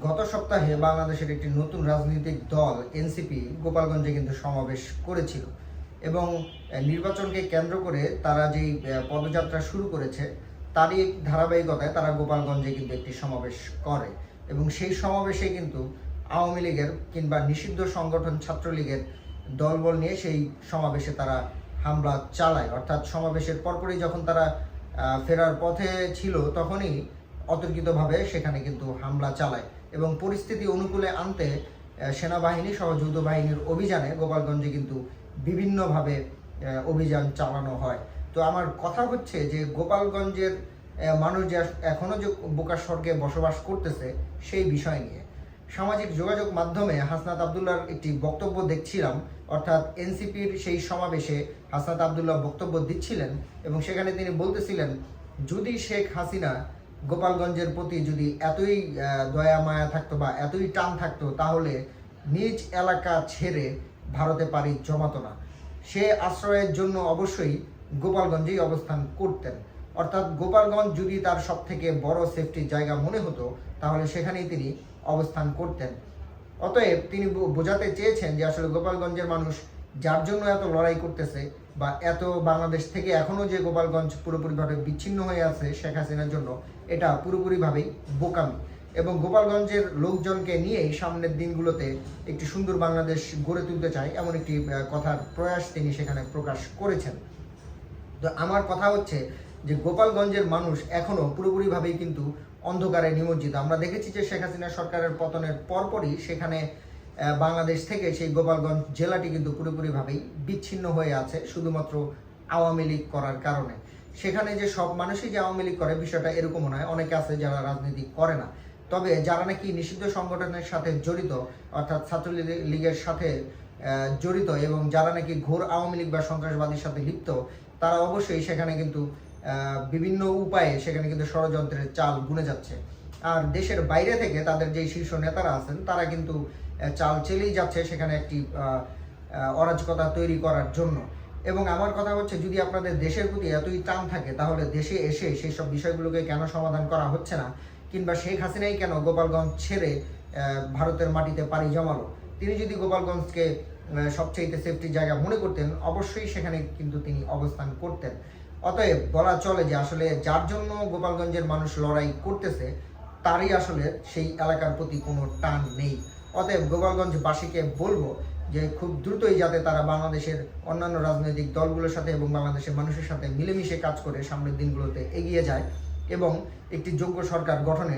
গত সপ্তাহে বাংলাদেশের একটি নতুন রাজনৈতিক দল, এনসিপি, গোপালগঞ্জে কিন্তু সমাবেশ করেছিল এবং নির্বাচনকে কেন্দ্র করে তারা যেই পদযাত্রা শুরু করেছে, তারই ধারাবাহিকতায় তারা গোপালগঞ্জে কিন্তু একটি সমাবেশ করে এবং সেই সমাবেশে কিন্তু আওয়ামী লীগের কিংবা নিষিদ্ধ সংগঠন ছাত্রলীগের দলবল নিয়ে সেই সমাবেশে তারা হামলা চালায়। অর্থাৎ সমাবেশের পরপরই যখন তারা ফেরার পথে ছিল তখনই অতর্কিতভাবে সেখানে কিন্তু হামলা চালায় এবং পরিস্থিতি অনুকূলে আনতে সেনাবাহিনী সহ যৌথ বাহিনীর অভিযানে গোপালগঞ্জে কিন্তু বিভিন্নভাবে অভিযান চালানো হয়। তো আমার কথা হচ্ছে যে গোপালগঞ্জের মানুষ যে এখনও যে বোকার স্বর্গে বসবাস করতেছে সেই বিষয় নিয়ে। সামাজিক যোগাযোগ মাধ্যমে হাসনাত আবদুল্লার একটি বক্তব্য দেখছিলাম, অর্থাৎ এনসিপির সেই সমাবেশে হাসনাত আবদুল্লাহ বক্তব্য দিচ্ছিলেন এবং সেখানে তিনি বলতেছিলেন, যদি শেখ হাসিনা গোপালগঞ্জের প্রতি যদি এতই দয়া, মায়া থাকতো বা এতই টান থাকতো, তাহলে নিজ এলাকা ছেড়ে ভারতে পাড়ি জমাতো না। সে আশ্রয়ের জন্য অবশ্যই গোপালগঞ্জেই অবস্থান করতেন। অর্থাৎ গোপালগঞ্জ যদি তার সব থেকে বড় সেফটির জায়গা মনে হতো, তাহলে সেখানেই তিনি অবস্থান করতেন। অতএব তিনি বোঝাতে চেয়েছেন যে আসলে গোপালগঞ্জের মানুষ যার জন্য এত লড়াই করতেছে বা এত বাংলাদেশ থেকে এখনও যে গোপালগঞ্জ পুরোপুরিভাবে বিচ্ছিন্ন হয়ে আছে শেখ হাসিনার জন্য, এটা পুরোপুরিভাবেই বোকামি। এবং গোপালগঞ্জের লোকজনকে নিয়েই সামনের দিনগুলোতে একটি সুন্দর বাংলাদেশ গড়ে তুলতে চায় এমন একটি কথার প্রয়াস তিনি সেখানে প্রকাশ করেছেন। তো আমার কথা হচ্ছে যে গোপালগঞ্জের মানুষ এখনও পুরোপুরিভাবেই কিন্তু অন্ধকারে নিমজ্জিত। আমরা দেখেছি যে শেখ হাসিনা সরকারের পতনের পরপরই সেখানে বাংলাদেশ থেকে সেই গোপালগঞ্জ জেলাটি কিন্তু পুরোপুরিভাবেই বিচ্ছিন্ন হয়ে আছে, শুধুমাত্র আওয়ামী লীগ করার কারণে। সেখানে যে সব মানুষই যে আওয়ামী লীগ করে, বিষয়টা এরকমও নয়। অনেকে আছে যারা রাজনীতি করে না। তবে যারা নাকি নিষিদ্ধ সংগঠনের সাথে জড়িত, অর্থাৎ ছাত্রলীগের সাথে জড়িত এবং যারা নাকি ঘোর আওয়ামী লীগ বা সন্ত্রাসবাদীর সাথে লিপ্ত, তারা অবশ্যই সেখানে কিন্তু বিভিন্ন উপায়ে সেখানে কিন্তু ষড়যন্ত্রের চাল গুনে যাচ্ছে। আর দেশের বাইরে থেকে তাদের যে শীর্ষ নেতারা আছেন, তারা কিন্তু চাল চেলেই যাচ্ছে সেখানে একটি অরাজকতা তৈরি করার জন্য। এবং আমার কথা হচ্ছে, যদি আপনাদের দেশের প্রতি এতই টান থাকে, তাহলে দেশে এসে সেই সব বিষয়গুলোকে কেন সমাধান করা হচ্ছে না? কিংবা শেখ হাসিনাই কেন গোপালগঞ্জ ছেড়ে ভারতের মাটিতে পাড়ি জমালো? তিনি যদি গোপালগঞ্জকে সবচেয়ে সেফটির জায়গা মনে করতেন, অবশ্যই সেখানে কিন্তু তিনি অবস্থান করতেন। অতএব বলা চলে যে আসলে যার জন্য গোপালগঞ্জের মানুষ লড়াই করতেছে তারই আসলে সেই এলাকার প্রতি কোনো টান নেই। অতএব গোপালগঞ্জবাসীকে বলব যে খুব দ্রুতই যাতে তারা বাংলাদেশের অন্যান্য রাজনৈতিক দলগুলোর সাথে এবং বাংলাদেশের মানুষের সাথে মিলেমিশে কাজ করে সামনের দিনগুলোতে এগিয়ে যায় এবং একটি যোগ্য সরকার গঠনে